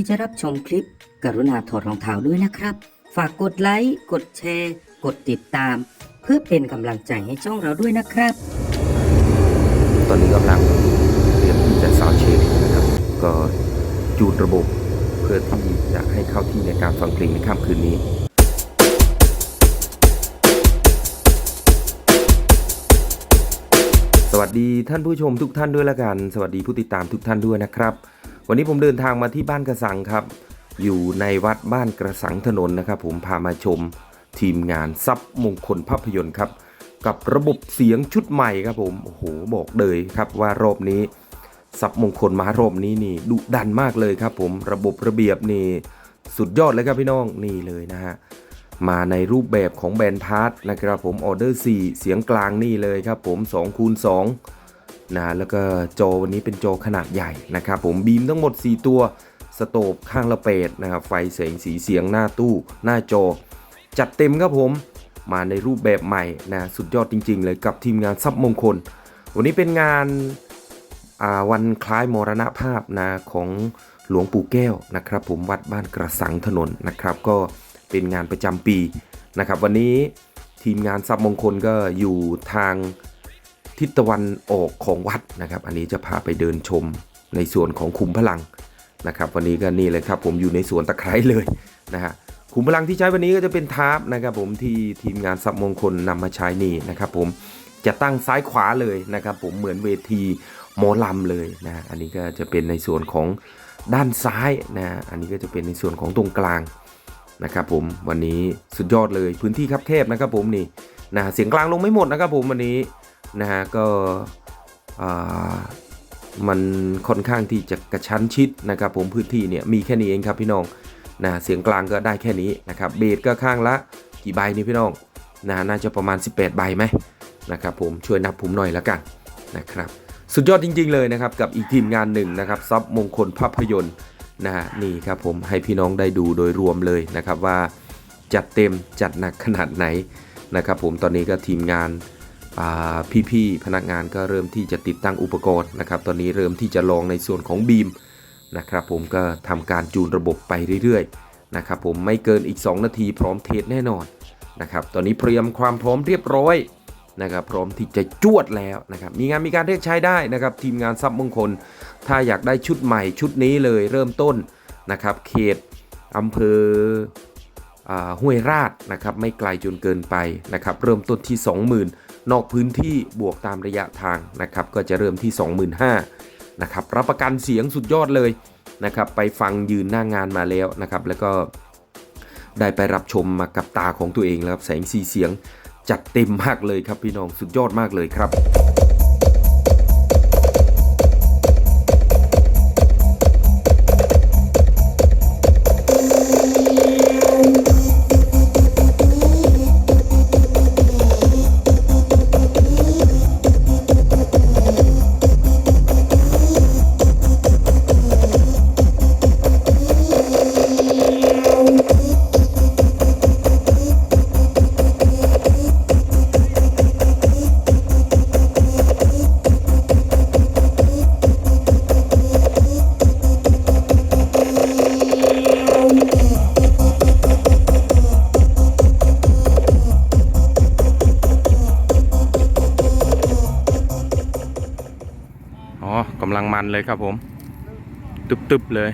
ที่จะรับชมคลิป กรุณาถอดรองเท้าด้วยนะครับ ฝากกดไลค์ กดแชร์ กดติดตาม เพื่อเป็นกำลังใจให้ช่องเราด้วยนะครับ ตอนนี้กำลังเตรียมที่จะซาวเช็คนะครับ ก็จูนระบบเพื่อที่จะให้เข้าที่ในการฟังเพลงในค่ำคืนนี้สวัสดีท่านผู้ชมทุกท่านด้วยละกัน สวัสดีผู้ติดตามทุกท่านด้วยนะครับ วันนี้ผมเดินทางมาที่บ้านกระสังครับ อยู่ในวัดบ้านกระสังถนนนะครับ ผมพามาชมทีมงานซับมงคลภาพยนตร์ครับ กับระบบเสียงชุดใหม่ครับผมโอ้โหบอกเลยครับว่ารอบนี้ซับมงคลมารอบนี้นี่ดุดันมากเลยครับ ผมระบบระเบียบนี่สุดยอดเลยครับพี่น้องนี่เลยนะฮะมาในรูปแบบของแบนพาร์ทนะครับผมออเดอร์4เสียงกลางนี่เลยครับผม2คูณ2 นะแล้วก็จอวันนี้เป็นจอขนาดใหญ่นะครับผมบีมทั้งหมด 4 ตัวสโตบข้างละเปดนะครับไฟแสงสีเสียงหน้าตู้หน้าจอจัดเต็มครับผมมาในรูปแบบใหม่นะสุดยอดจริง ๆ เลยกับทีมงานซับมงคล วันนี้เป็นงานาวันคล้ายมรณภาพนะของหลวงปู่แก้วนะครับผมวัดบ้านกระสังถนนนะครับ ก็เป็นงานประจำปีนะครับ วันนี้ทีมงานซับมงคลก็อยู่ทาง ทิศตะวันออกของวัดนะครับ อันนี้จะพาไปเดินชมในส่วนของคุมพลังนะครับ วันนี้ก็นี่เลยครับ ผมอยู่ในสวนตะไคร้เลยนะฮะขุมพลังที่ใช้วันนี้ก็จะเป็นทาร์ปนะครับ ผมที่ทีมงานสับมงคลนำมาใช้นี่นะครับผมจะตั้งซ้ายขวาเลยนะครับ ผมเหมือนเวทีหมอลำเลยนะอันนี้ก็จะเป็นในส่วนของด้านซ้ายนะอันนี้ก็จะเป็นในส่วนของตรงกลางนะครับผมวันนี้สุดยอดเลยพื้นที่ครับแคบนะครับผมนี่นะเสียงกลางลงไม่หมดนะครับผมวันนี้ นะฮะก็อ่ามันค่อนข้างที่จะกระชั้นชิดนะครับผมพื้นที่เนี่ยมีแค่นี้เองครับพี่น้องนะเสียงกลางก็ได้แค่นี้นะครับเบสก็ข้างละกี่ใบนี่พี่น้องนะน่าจะประมาณ 18 ใบไหมนะครับผมช่วยนับผมหน่อยและกันนะครับสุดยอดจริง ๆเลยนะครับกับอีกทีมงานหนึ่งนะครับซับมงคลภาพยนตร์นะฮะนี่ครับผมให้พี่น้องได้ดูโดยรวมเลยนะครับว่าจัดเต็มจัดหนักขนาดไหนนะครับผมตอนนี้ก็ทีมงาน พี่ๆพนักงานก็เริ่มที่จะติดตั้งอุปกรณ์นะครับ ตอนนี้เริ่มที่จะลองในส่วนของบีมนะครับ ผมก็ทำการจูนระบบไปเรื่อยๆนะครับ ผมไม่เกินอีก 2 นาทีพร้อมเทสแน่นอนนะครับ ตอนนี้เตรียมความพร้อมเรียบร้อยนะครับ พร้อมที่จะจวดแล้วนะครับ มีงานมีการเรียกใช้ได้นะครับ ทีมงานซับมงคล ถ้าอยากได้ชุดใหม่ชุดนี้เลยเริ่มต้นนะครับ เขตอำเภอห้วยราชนะครับ ไม่ไกลจนเกินไปนะครับ เริ่มต้นที่ 20,000 นอกพื้นที่บวกตามระยะทางนะครับก็จะเริ่มที่ 25,000นะครับรับประกันเสียงสุดยอดเลยนะครับไปฟังยืนหน้างงานมาแล้วนะครับแล้วก็ได้ไปรับชมมากับตาของตัวเองแล้วครับแสงสีเสียงจัดเต็มมากเลยครับพี่น้องสุดยอดมากเลยครับำลังมันเลยครับผม ตึบๆเลย